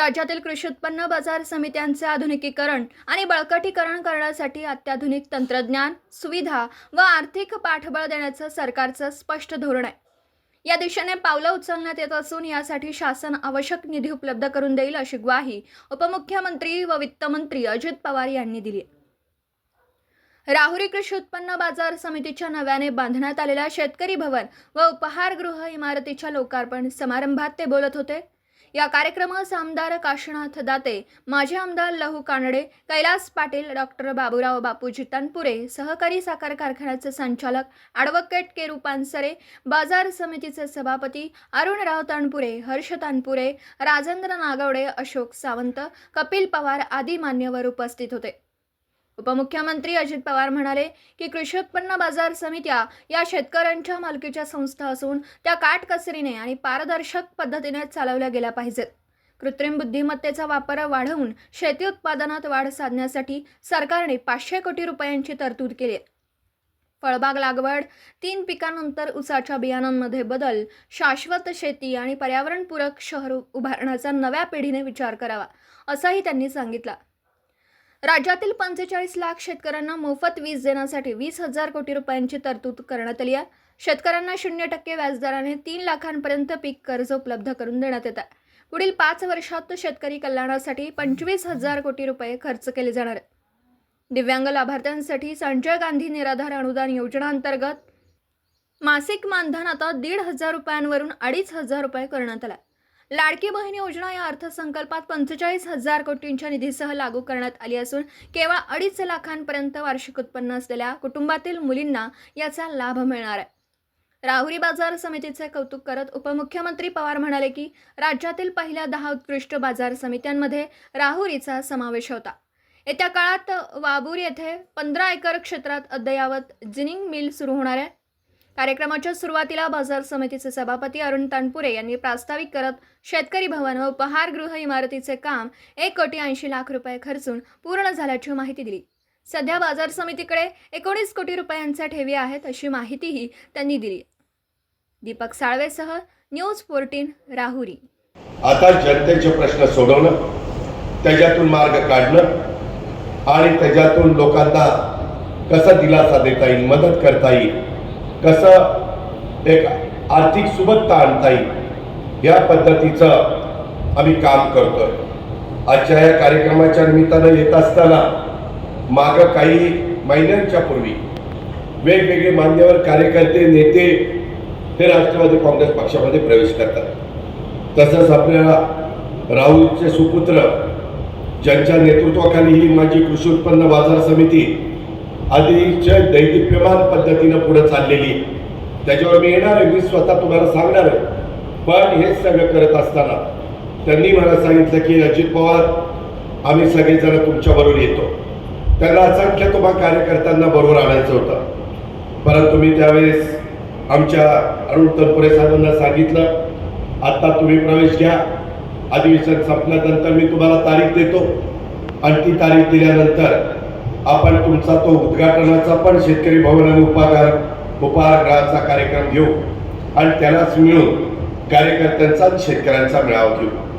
राज्यातील कृषी उत्पन्न बाजार समित्यांचे आधुनिकीकरण आणि बळकटीकरण करण्यासाठी अत्याधुनिक तंत्रज्ञान सुविधा व आर्थिक पाठबळ देण्याचं सरकारचं स्पष्ट धोरण आहे. या दिशेने पावलं उचलण्यात येत असून यासाठी शासन आवश्यक निधी उपलब्ध करून देईल अशी ग्वाही उपमुख्यमंत्री व वित्तमंत्री अजित पवार यांनी दिली राहुरी कृषी उत्पन्न बाजार समितीच्या नव्याने बांधण्यात आलेल्या शेतकरी भवन व उपहारगृह इमारतीच्या लोकार्पण समारंभात ते बोलत होते. या कार्यक्रमास आमदार काशीनाथ दाते माजी आमदार लहू कानडे कैलास पाटील डॉक्टर बाबूराव बापूजी तनपुरे सहकारी साखर कारखान्याचे संचालक ॲडव्होकेट के रूपांसरे बाजार समितीचे सभापती अरुणराव तणपुरे हर्ष तनपुरे राजेंद्र नागवडे अशोक सावंत कपिल पवार आदी मान्यवर उपस्थित होते. उपमुख्यमंत्री अजित पवार म्हणाले की कृषी उत्पन्न बाजार समित्या या शेतकऱ्यांच्या मालकीच्या संस्था असून त्या काटकसरीने आणि पारदर्शक पद्धतीने चालवल्या गेल्या पाहिजेत. कृत्रिम बुद्धिमत्तेचा वापर वाढवून शेती उत्पादनात वाढ साधण्यासाठी सरकारने पाचशे कोटी रुपयांची तरतूद केली आहे. फळबाग लागवड तीन पिकांनंतर उसाच्या बियाणांमध्ये बदल शाश्वत शेती आणि पर्यावरणपूरक शहर उभारण्याचा नव्या पिढीने विचार करावा असंही त्यांनी सांगितलं. राज्यातील पंचेचाळीस लाख शेतकऱ्यांना मोफत वीज देण्यासाठी वीस हजार कोटी रुपयांची तरतूद करण्यात आली आहे. शेतकऱ्यांना शून्य टक्के व्याजदराने तीन लाखांपर्यंत पीक कर्ज उपलब्ध करून देण्यात येत आहे. पुढील पाच वर्षात शेतकरी कल्याणासाठी पंचवीस हजार कोटी रुपये खर्च केले जाणार आहेत. दिव्यांग लाभार्थ्यांसाठी संजय गांधी निराधार अनुदान योजनांतर्गत मासिक मानधन आता दीड हजार रुपयांवरून अडीच हजार रुपये करण्यात आला लाडकी बहीण योजना या अर्थसंकल्पात पंचेचाळीस हजार कोटींच्या निधीसह लागू करण्यात आली असून केवळ अडीच लाखांपर्यंत वार्षिक उत्पन्न असलेल्या कुटुंबातील मुलींना याचा लाभ मिळणार आहे. राहुरी बाजार समितीचे कौतुक करत उपमुख्यमंत्री पवार म्हणाले की राज्यातील पहिल्या दहा उत्कृष्ट बाजार समित्यांमध्ये राहुरीचा समावेश होता. येत्या काळात वाबूर येथे पंधरा एकर क्षेत्रात अद्ययावत जिनिंग मिल सुरू होणार आहे. कार्यक्रमाच्या सुरुवातीला बाजार समितीचे सभापती अरुण तनपुरे यांनी प्रास्ताविक करत शेतकरी भवन व उपहारगृह इमारतीचे काम एक कोटी ऐंशी लाख रुपये खर्चून पूर्ण झाल्याची माहिती दिली. सध्या बाजार समितीकडे एकोणीस कोटी रुपयांच्या ठेवी आहेत अशी माहितीही त्यांनी दिली. दीपक साळवेसह न्यूज फोर्टीन राहुरी. आता जनतेचे प्रश्न सोडवणं त्याच्यातून मार्ग काढणं आणि त्याच्यातून लोकांना कसा दिलासा देता येईल मदत करता येईल कसं एक आर्थिक सुबत्ता आणता येईल या पद्धतीचं आम्ही काम करतोय. आजच्या या कार्यक्रमाच्या निमित्तानं येत असताना मागं काही महिन्यांच्या पूर्वी वेगवेगळे मान्यवर कार्यकर्ते नेते हे राष्ट्रवादी काँग्रेस पक्षामध्ये प्रवेश करतात. तसंच आपल्याला राहुलचे सुपुत्र ज्यांच्या नेतृत्वाखाली ही माझी कृषी उत्पन्न बाजार समिती अतिशय दैदिप्यमान पद्धतीनं पुढे चाललेली त्याच्यावर मी येणार आहे मी स्वतः तुम्हाला सांगणार आहे. पण हे सगळं करत असताना त्यांनी मला सांगितलं की अजित पवार आम्ही सगळेजण तुमच्याबरोबर येतो. त्यांना असंख्य तुम्हा कार्यकर्त्यांना बरोबर आणायचं होतं. परंतु मी त्यावेळेस आमच्या अरुण तनपुरे साहेबांना सांगितलं आत्ता तुम्ही प्रवेश घ्या. अधिवेशन संपल्यानंतर मी तुम्हाला तारीख देतो. आणि ती तारीख दिल्यानंतर आपण तुमचा तो उद्घाटनाचा पण शेतकरी भवन उपागार उपाहारगृहाचा कार्यक्रम घेऊ आणि त्यालाच मिळून कार्यकर्त्यांचा शेतकऱ्यांचा मेळावा घेऊ.